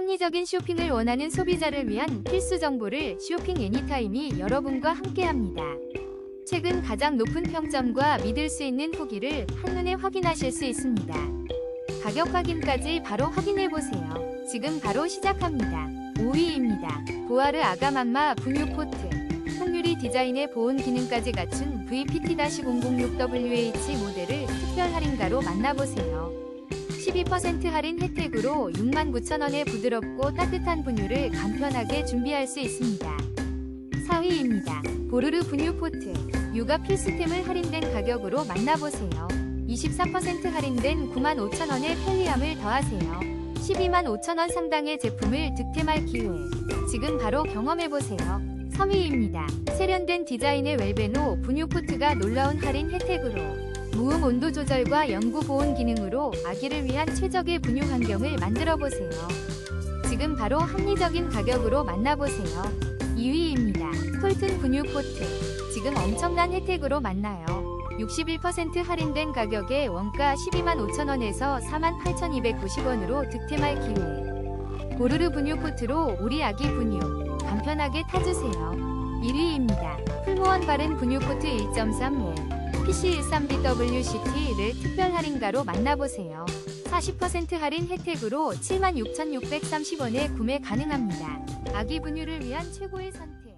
합리적인 쇼핑을 원하는 소비자를 위한 필수 정보를 쇼핑 애니타임이 여러분과 함께합니다. 최근 가장 높은 평점과 믿을 수 있는 후기를 한눈에 확인하실 수 있습니다. 가격 확인까지 바로 확인해 보세요. 지금 바로 시작합니다. 5위입니다. 보아르 아가맘마 분유 포트. 확률이 디자인의 보온 기능까지 갖춘 VPT-006WH 모델을 특별 할인가로 만나보세요. 12% 할인 혜택으로 69,000원의 부드럽고 따뜻한 분유를 간편하게 준비할 수 있습니다. 4위입니다. 보르르 분유 포트. 육아 필수템을 할인된 가격으로 만나보세요. 24% 할인된 95,000원의 편리함을 더하세요. 12만 5천원 상당의 제품을 득템할 기회. 지금 바로 경험해보세요. 3위입니다. 세련된 디자인의 웰베노 분유 포트가 놀라운 할인 혜택으로 무음 온도 조절과 영구 보온 기능으로 아기를 위한 최적의 분유 환경을 만들어 보세요. 지금 바로 합리적인 가격으로 만나보세요. 2위입니다. 톨튼 분유 포트. 지금 엄청난 혜택으로 만나요. 61% 할인된 가격에 원가 12만 5천원에서 4만 8,290원으로 득템할 기회. 보르르 분유 포트로 우리 아기 분유 간편하게 타주세요. 1위입니다. 풀무원 바른 분유 포트 1.3회. PC13BWCT를 특별 할인가로 만나보세요. 40% 할인 혜택으로 76,630원에 구매 가능합니다. 아기 분유를 위한 최고의 선택.